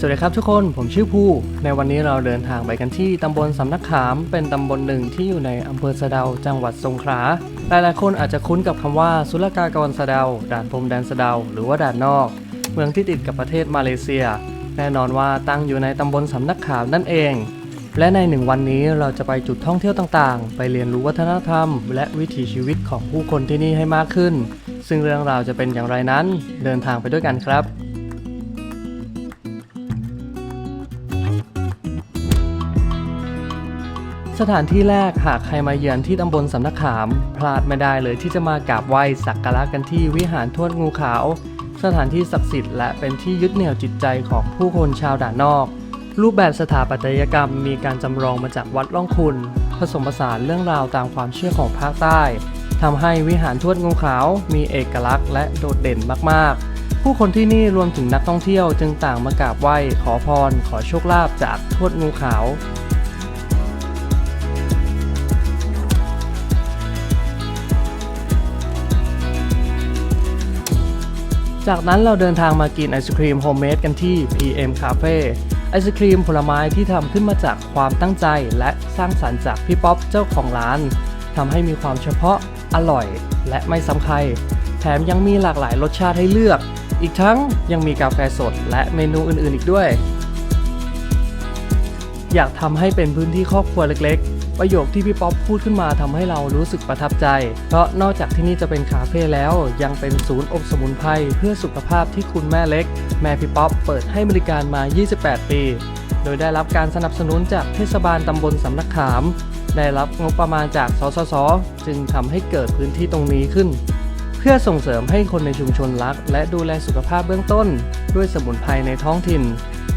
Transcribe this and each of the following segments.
สวัสดีครับทุกคนผมชื่อภูในวันนี้เราเดินทางไปกันที่ตำบลสำนักขาม เป็นตำบลหนึ่งที่อยู่ในอำเภอสะเดาจังหวัดสงขลาหลายๆคนอาจจะคุ้นกับคำว่าศุลกากรสะเดาด่านพรมแดนสะเดาหรือว่าด่านนอก เมืองที่ติดกับประเทศมาเลเซีย แน่นอนว่าตั้งอยู่ในตำบลสำนักขามนั่นเอง และในหนึ่งวันนี้เราจะไปจุดท่องเที่ยวต่างๆ ไปเรียนรู้วัฒนธรรม และวิถีชีวิตของผู้คนที่นี่ให้มากขึ้น ซึ่งเรื่องราวจะเป็นอย่างไรนั้น เดินทางไปด้วยกันครับ สถานที่แรกหากใครมาเยือนที่ตำบลสำนักขาม พลาดไม่ได้เลยที่จะมากราบไหว้สักการะกันที่วิหารทวดงูขาว สถานที่ศักดิ์สิทธิ์และเป็นที่ยึดเหนี่ยวจิตใจของผู้คนชาวด่านนอก รูปแบบสถาปัตยกรรมมีการจำลองมาจากวัดล่องคุณ ผสมผสานเรื่องราวตามความเชื่อของภาคใต้ทำให้วิหารทวดงูขาว มีเอกลักษณ์และโดดเด่นมากๆ ผู้คนที่นี่รวมถึงนักท่องเที่ยวจึงต่างมากราบไหว้ขอพร ขอโชคลาภจากทวดงูขาว จากนั้นเราเดินทางมากินไอศครีมโฮมเมดกันที่ PM Cafe ไอศครีมผลไม้ที่ทำขึ้นมาจากความตั้งใจและสร้างสรรค์จากพี่ป๊อปเจ้าของร้านทำให้มีความเฉพาะอร่อย และไม่ซ้ำใคร แถมยังมีหลากหลายรสชาติให้เลือก อีกทั้งยังมีกาแฟสดและเมนูอื่นๆอีกด้วย อยากทำให้เป็นพื้นที่ครอบครัวเล็กๆ ประโยคที่พี่ป๊อปพูดขึ้นมาทำให้เรารู้สึกประทับใจ เพราะนอกจากที่นี่จะเป็นคาเฟ่แล้วยังเป็นศูนย์อบสมุนไพรเพื่อสุขภาพที่คุณแม่เล็ก แม่พี่ป๊อปเปิดให้บริการมา 28 ปี โดยได้รับการสนับสนุนจากเทศบาลตำบลสำนักขาม ได้รับงบประมาณจากสสส จึงทำให้เกิดพื้นที่ตรงนี้ขึ้น เพื่อส่งเสริมให้คนในชุมชนรัก และดูแลสุขภาพเบื้องต้น ด้วยสมุนไพรในท้องถิ่น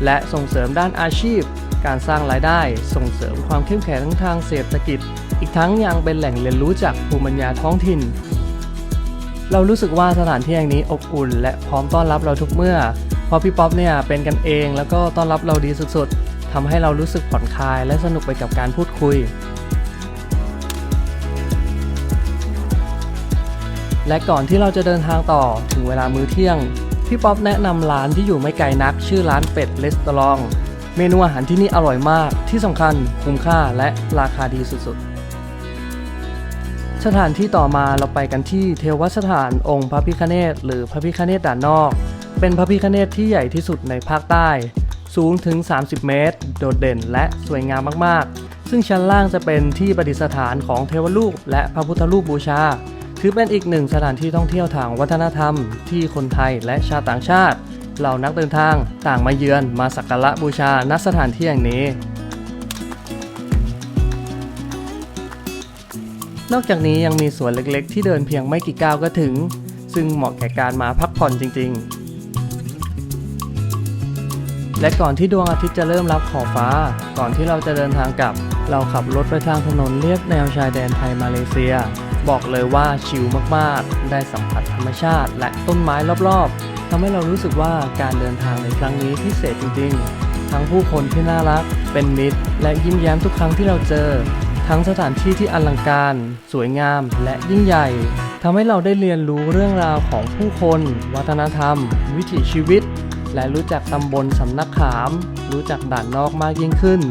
และส่งเสริมด้านอาชีพ การสร้างรายได้ส่งเสริมความเข้มแข็งทั้งทางเศรษฐกิจ อีกทั้งยังเป็นแหล่งเรียนรู้จากภูมิปัญญาท้องถิ่น เรารู้สึกว่าสถานที่แห่งนี้อบอุ่น และพร้อมต้อนรับเราทุกเมื่อ เพราะพี่ป๊อปเนี่ยเป็นกันเองแล้วก็ต้อนรับเราดีสุดๆทำให้เรารู้สึกผ่อนคลาย และสนุกไปกับการพูดคุยและก่อนที่เราจะเดินทางต่อถึงเวลามื้อเที่ยง พี่ป๊อปแนะนำร้านที่อยู่ไม่ไกลนัก ชื่อร้านเป็ดレスตอรอง เมนูอาหารที่นี่อร่อยมาก ที่สำคัญคุ้มค่าและราคาดีสุดๆ สถานที่ต่อมาเราไปกันที่เทวสถานองค์พระพิฆเนศหรือพระพิฆเนศด่านนอก เป็นพระพิฆเนศที่ใหญ่ที่สุดในภาคใต้ สูงถึง 30 เมตร โดดเด่นและสวยงามมากๆ ซึ่งชั้นล่างจะเป็นที่ประดิษฐานของเทวรูปและพระพุทธรูปบูชา ถือเป็นอีกหนึ่งสถานที่ท่องเที่ยวทางวัฒนธรรม ที่คนไทยและชาวต่างชาติ เหล่านักเดินทางต่างมาเยือนมาสักการะบูชาณสถานที่แห่งนี้ นอกจากนี้ยังมีสวนเล็กๆ ที่เดินเพียงไม่กี่ก้าวก็ถึง ซึ่งเหมาะแก่การมาพักผ่อนจริง ๆ และก่อนที่ดวงอาทิตย์จะเริ่มรับขอบฟ้า ก่อนที่เราจะเดินทางกลับ เราขับรถไปทางถนนเลียบแนวชายแดนไทยมาเลเซีย บอกเลยว่าชิลมากๆ ได้สัมผัสธรรมชาติ และต้นไม้รอบๆทำให้เรารู้สึกว่าการเดินทางในครั้งนี้พิเศษจริงๆ ทั้งผู้คนที่น่ารัก เป็นมิตร และยิ้มแย้มทุกครั้งที่เราเจอ ทั้งสถานที่ที่อลังการ สวยงาม และยิ่งใหญ่ทำให้เราได้เรียนรู้เรื่องราวของผู้คน วัฒนธรรม วิถีชีวิต และรู้จักตำบลสำนักขาม รู้จักด่านนอกมากยิ่งขึ้น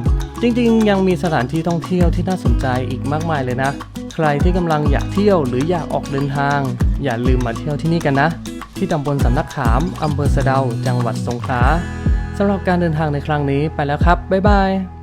จริงๆ ยังมีสถานที่ท่องเที่ยวที่น่าสนใจอีกมากมายเลยนะ ใครที่กำลังอยากเที่ยวหรืออยากออกเดินทาง อย่าลืมมาเที่ยวที่นี่กันนะ ที่ตำบลสำนักขามอำเภอสะเดาจังหวัดสงขลาสำหรับการเดินทางในครั้งนี้ไปแล้วครับ บ๊ายบาย